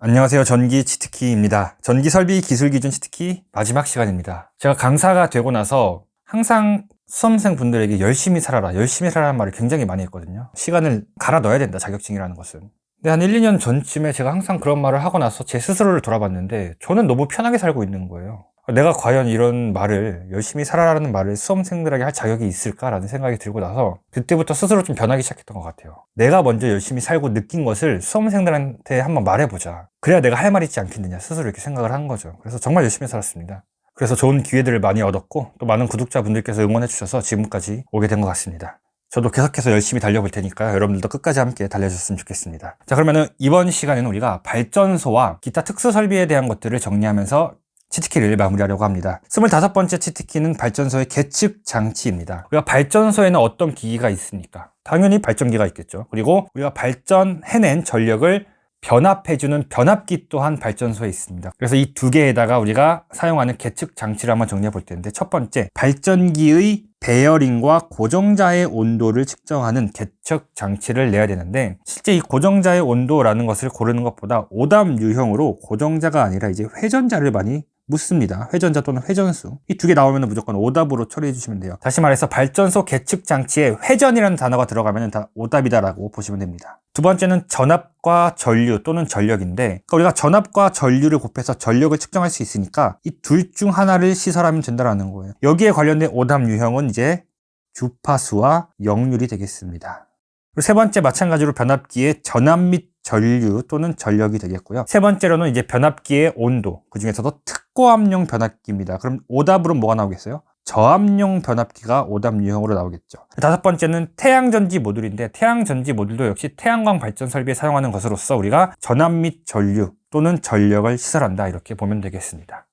안녕하세요. 전기 치트키입니다. 전기 설비 기술 기준 치트키 마지막 시간입니다. 제가 강사가 되고 나서 항상 수험생 분들에게 열심히 살아라, 열심히 살아라는 말을 굉장히 많이 했거든요. 시간을 갈아 넣어야 된다, 자격증이라는 것은. 근데 한 1, 2년 전쯤에 제가 항상 그런 말을 하고 나서 제 스스로를 돌아봤는데 저는 너무 편하게 살고 있는 거예요. 내가 과연 이런 말을 열심히 살아라는 말을 수험생들에게 할 자격이 있을까라는 생각이 들고 나서 그때부터 스스로 좀 변하기 시작했던 것 같아요. 내가 먼저 열심히 살고 느낀 것을 수험생들한테 한번 말해보자. 그래야 내가 할 말이 있지 않겠느냐 스스로 이렇게 생각을 한 거죠. 그래서 정말 열심히 살았습니다. 그래서 좋은 기회들을 많이 얻었고 또 많은 구독자분들께서 응원해 주셔서 지금까지 오게 된 것 같습니다. 저도 계속해서 열심히 달려볼 테니까 여러분들도 끝까지 함께 달려주셨으면 좋겠습니다. 자 그러면은 이번 시간에는 우리가 발전소와 기타 특수 설비에 대한 것들을 정리하면서 치트키를 마무리하려고 합니다. 25번째 치트키는 발전소의 계측 장치입니다. 우리가 발전소에는 어떤 기기가 있습니까? 당연히 발전기가 있겠죠. 그리고 우리가 발전해낸 전력을 변압해주는 변압기 또한 발전소에 있습니다. 그래서 이 두 개에다가 우리가 사용하는 계측 장치를 한번 정리해 볼 텐데 첫 번째, 발전기의 베어링과 고정자의 온도를 측정하는 계측 장치를 내야 되는데 실제 이 고정자의 온도라는 것을 고르는 것보다 오답 유형으로 고정자가 아니라 이제 회전자를 많이 묻습니다. 회전자 또는 회전수. 이 두 개 나오면 무조건 오답으로 처리해 주시면 돼요. 다시 말해서 발전소 계측 장치에 회전이라는 단어가 들어가면 다 오답이다라고 보시면 됩니다. 두 번째는 전압과 전류 또는 전력인데 그러니까 우리가 전압과 전류를 곱해서 전력을 측정할 수 있으니까 이 둘 중 하나를 시설하면 된다라는 거예요. 여기에 관련된 오답 유형은 이제 주파수와 역률이 되겠습니다. 세 번째 마찬가지로 변압기의 전압 및 전류 또는 전력이 되겠고요. 세 번째로는 이제 변압기의 온도, 그 중에서도 특고압용 변압기입니다. 그럼 오답으로 뭐가 나오겠어요? 저압용 변압기가 오답 유형으로 나오겠죠. 다섯 번째는 태양전지 모듈인데 태양전지 모듈도 역시 태양광 발전 설비에 사용하는 것으로서 우리가 전압 및 전류 또는 전력을 시설한다 이렇게 보면 되겠습니다.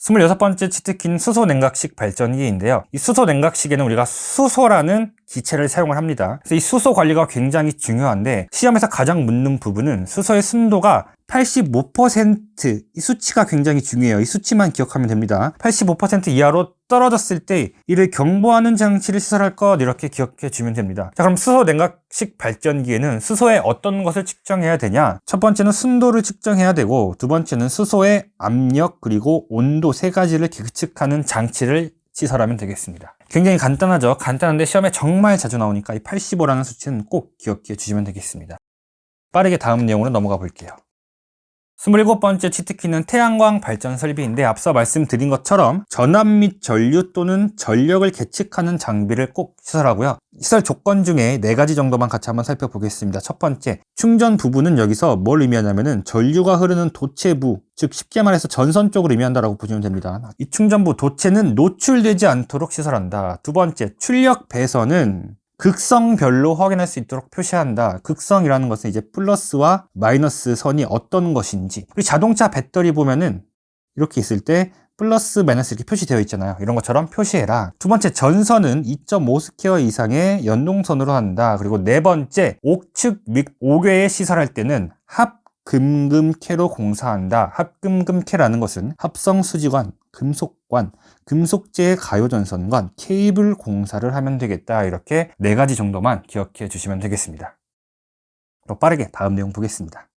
26번째 치트키는 수소 냉각식 발전기인데요. 이 수소 냉각식에는 우리가 수소라는 기체를 사용을 합니다. 그래서 이 수소 관리가 굉장히 중요한데 시험에서 가장 묻는 부분은 수소의 순도가 85%이 수치가 굉장히 중요해요. 이 수치만 기억하면 됩니다. 85% 이하로 떨어졌을 때 이를 경보하는 장치를 시설할 것 이렇게 기억해 주면 됩니다. 자, 그럼 수소 냉각식 발전기에는 수소의 어떤 것을 측정해야 되냐? 첫 번째는 순도를 측정해야 되고 두 번째는 수소의 압력 그리고 온도 세 가지를 계측하는 장치를 시설하면 되겠습니다. 굉장히 간단하죠. 간단한데 시험에 정말 자주 나오니까 이 85라는 수치는 꼭 기억해 주시면 되겠습니다. 빠르게 다음 내용으로 넘어가 볼게요. 27번째 치트키는 태양광 발전 설비인데 앞서 말씀드린 것처럼 전압 및 전류 또는 전력을 계측하는 장비를 꼭 시설하고요. 시설 조건 중에 네 가지 정도만 같이 한번 살펴보겠습니다. 첫 번째, 충전 부분은 여기서 뭘 의미하냐면은 전류가 흐르는 도체부, 즉 쉽게 말해서 전선 쪽을 의미한다라고 보시면 됩니다. 이 충전부 도체는 노출되지 않도록 시설한다. 두 번째, 출력 배선은 극성별로 확인할 수 있도록 표시한다. 극성이라는 것은 이제 플러스와 마이너스 선이 어떤 것인지. 그리고 자동차 배터리 보면은 이렇게 있을 때 플러스 마이너스 이렇게 표시되어 있잖아요. 이런 것처럼 표시해라. 두 번째 전선은 2.5스퀘어 이상의 연동선으로 한다. 그리고 네 번째 옥측 및 5궤에 시설할 때는 합 금금캐로 공사한다. 합금금캐라는 것은 합성 수지관, 금속관, 금속재 가요전선관, 케이블 공사를 하면 되겠다. 이렇게 네 가지 정도만 기억해 주시면 되겠습니다. 그럼 빠르게 다음 내용 보겠습니다.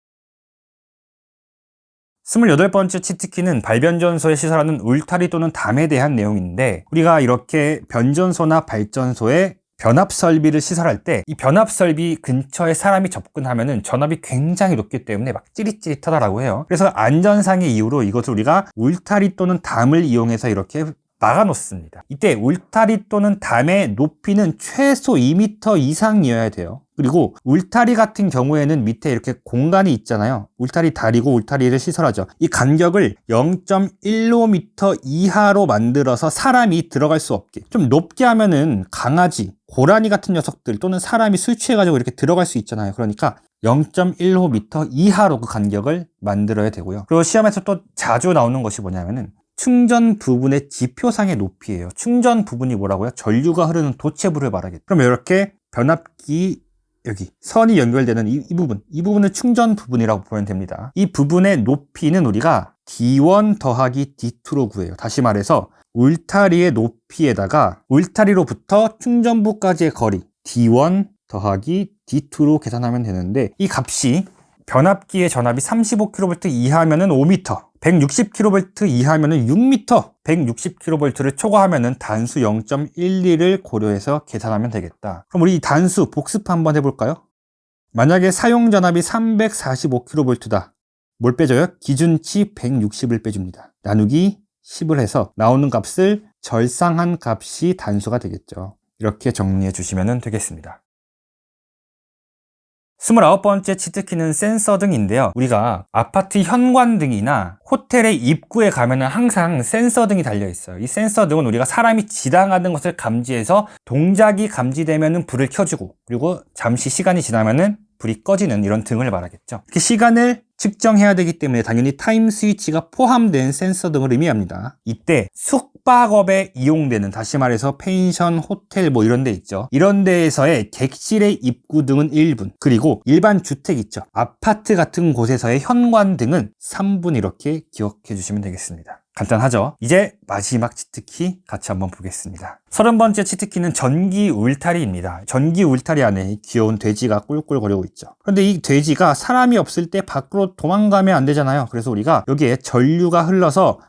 28번째 치트키는 발변전소에 시설하는 울타리 또는 담에 대한 내용인데 우리가 이렇게 변전소나 발전소에 변압 설비를 시설할 때 이 변압 설비 근처에 사람이 접근하면은 전압이 굉장히 높기 때문에 막 찌릿찌릿하다라고 해요. 그래서 안전상의 이유로 이것을 우리가 울타리 또는 담을 이용해서 이렇게 막아 놓습니다. 이때 울타리 또는 담의 높이는 최소 2m 이상이어야 돼요. 그리고 울타리 같은 경우에는 밑에 이렇게 공간이 있잖아요. 울타리 다리고 울타리를 시설하죠. 이 간격을 0.15m 이하로 만들어서 사람이 들어갈 수 없게. 좀 높게 하면은 강아지, 고라니 같은 녀석들 또는 사람이 술 취해가지고 이렇게 들어갈 수 있잖아요. 그러니까 0.15m 이하로 그 간격을 만들어야 되고요. 그리고 시험에서 또 자주 나오는 것이 뭐냐면은 충전 부분의 지표상의 높이예요. 충전 부분이 뭐라고요? 전류가 흐르는 도체부를 말하겠죠. 그럼 이렇게 변압기 여기 선이 연결되는 이, 이, 부분, 이 부분을 충전 부분이라고 보면 됩니다. 이 부분의 높이는 우리가 D1 더하기 D2로 구해요. 다시 말해서 울타리의 높이에다가 울타리로부터 충전부까지의 거리 D1 더하기 D2로 계산하면 되는데 이 값이 변압기의 전압이 35kV 이하면 은 5m, 160kV 이하면 은 6m, 160kV를 초과하면 은 단수 0.12를 고려해서 계산하면 되겠다. 그럼 우리 이 단수 복습 한번 해볼까요? 만약에 사용 전압이 345kV다. 뭘 빼줘요? 기준치 160을 빼줍니다. 나누기 10을 해서 나오는 값을 절상한 값이 단수가 되겠죠. 이렇게 정리해 주시면 되겠습니다. 29번째 치트키는 센서 등인데요. 우리가 아파트 현관 등이나 호텔의 입구에 가면은 항상 센서 등이 달려 있어요. 이 센서 등은 우리가 사람이 지나가는 것을 감지해서 동작이 감지되면은 불을 켜주고 그리고 잠시 시간이 지나면은 불이 꺼지는 이런 등을 말하겠죠. 그 시간을 측정해야 되기 때문에 당연히 타임 스위치가 포함된 센서 등을 의미합니다. 이때 숙박업에 이용되는 다시 말해서 펜션, 호텔 뭐 이런 데 있죠. 이런 데에서의 객실의 입구 등은 1분 그리고 일반 주택 있죠. 아파트 같은 곳에서의 현관 등은 3분 이렇게 기억해 주시면 되겠습니다. 간단하죠? 이제 마지막 치트키 같이 한번 보겠습니다. 30번째 치트키는 전기 울타리입니다. 전기 울타리 안에 귀여운 돼지가 꿀꿀거리고 있죠. 그런데 이 돼지가 사람이 없을 때 밖으로 도망가면 안 되잖아요. 그래서 우리가 여기에 전류가 흘러서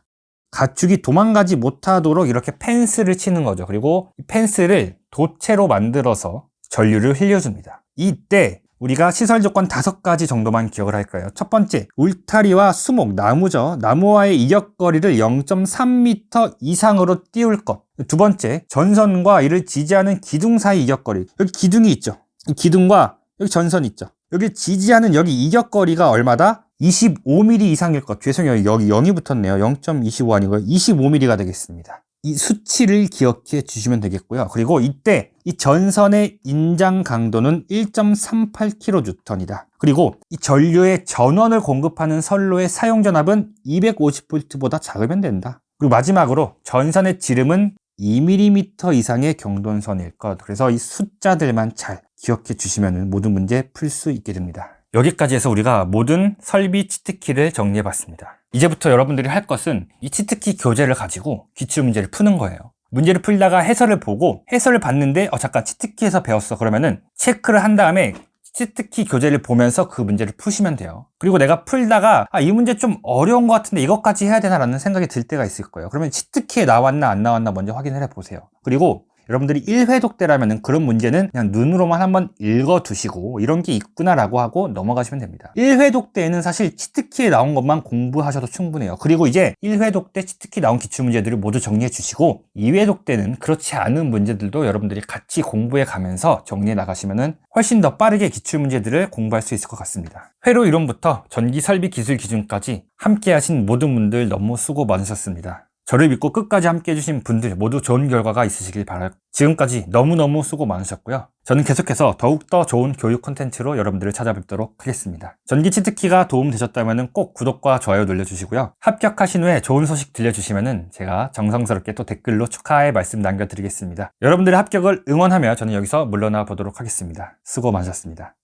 가축이 도망가지 못하도록 이렇게 펜스를 치는 거죠. 그리고 이 펜스를 도체로 만들어서 전류를 흘려줍니다. 이때 우리가 시설 조건 다섯 가지 정도만 기억을 할 거예요. 첫 번째, 울타리와 수목, 나무죠. 나무와의 이격거리를 0.3m 이상으로 띄울 것. 두 번째, 전선과 이를 지지하는 기둥 사이 이격거리. 여기 기둥이 있죠. 이 기둥과 여기 전선 있죠. 여기 지지하는 여기 이격거리가 얼마다? 25mm 이상일 것. 죄송해요. 여기 0이 붙었네요. 0.25 아니고요. 25mm가 되겠습니다. 이 수치를 기억해 주시면 되겠고요. 그리고 이때 이 전선의 인장 강도는 1.38kN이다. 그리고 이 전류의 전원을 공급하는 선로의 사용 전압은 250V보다 작으면 된다. 그리고 마지막으로 전선의 지름은 2mm 이상의 경돈선일 것. 그래서 이 숫자들만 잘 기억해 주시면 모든 문제 풀 수 있게 됩니다. 여기까지 해서 우리가 모든 설비 치트키를 정리해 봤습니다. 이제부터 여러분들이 할 것은 이 치트키 교재를 가지고 기출 문제를 푸는 거예요. 문제를 풀다가 해설을 보고 해설을 봤는데 어 잠깐 치트키에서 배웠어 그러면은 체크를 한 다음에 치트키 교재를 보면서 그 문제를 푸시면 돼요. 그리고 내가 풀다가 아, 이 문제 좀 어려운 것 같은데 이것까지 해야 되나라는 생각이 들 때가 있을 거예요. 그러면 치트키에 나왔나 안 나왔나 먼저 확인을 해 보세요. 그리고 여러분들이 1회독 때라면 그런 문제는 그냥 눈으로만 한번 읽어두시고 이런 게 있구나라고 하고 넘어가시면 됩니다. 1회독 때에는 사실 치트키에 나온 것만 공부하셔도 충분해요. 그리고 이제 1회독 때 치트키 나온 기출문제들을 모두 정리해 주시고 2회독 때는 그렇지 않은 문제들도 여러분들이 같이 공부해 가면서 정리해 나가시면 훨씬 더 빠르게 기출문제들을 공부할 수 있을 것 같습니다. 회로 이론부터 전기 설비 기술 기준까지 함께 하신 모든 분들 너무 수고 많으셨습니다. 저를 믿고 끝까지 함께 해주신 분들 모두 좋은 결과가 있으시길 바라고 지금까지 너무너무 수고 많으셨고요. 저는 계속해서 더욱더 좋은 교육 콘텐츠로 여러분들을 찾아뵙도록 하겠습니다. 전기 치트키가 도움되셨다면 꼭 구독과 좋아요 눌러주시고요. 합격하신 후에 좋은 소식 들려주시면 제가 정성스럽게 또 댓글로 축하의 말씀 남겨드리겠습니다. 여러분들의 합격을 응원하며 저는 여기서 물러나 보도록 하겠습니다. 수고 많으셨습니다.